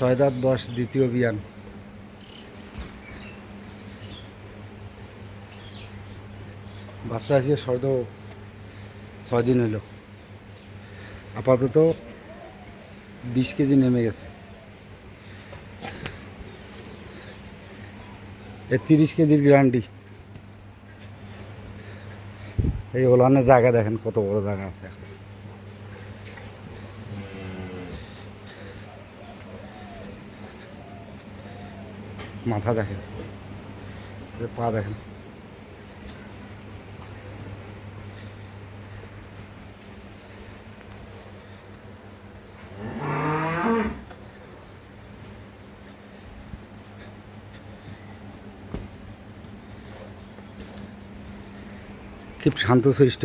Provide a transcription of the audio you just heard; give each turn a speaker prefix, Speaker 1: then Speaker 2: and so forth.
Speaker 1: ছয় বয়স দ্বিতীয় বিয়ান। বাচ্চা আছে, সর্দ ছয় দিন হলো। আপাতত বিশ কেজি নেমে গেছে। এ তিরিশ কেজির গ্যারান্টি এই ওলানের জায়গা দেখেন কত বড় জায়গা আছে। এখন মাথা দেখেন। পা দেখেন। খুব শান্তশিষ্ট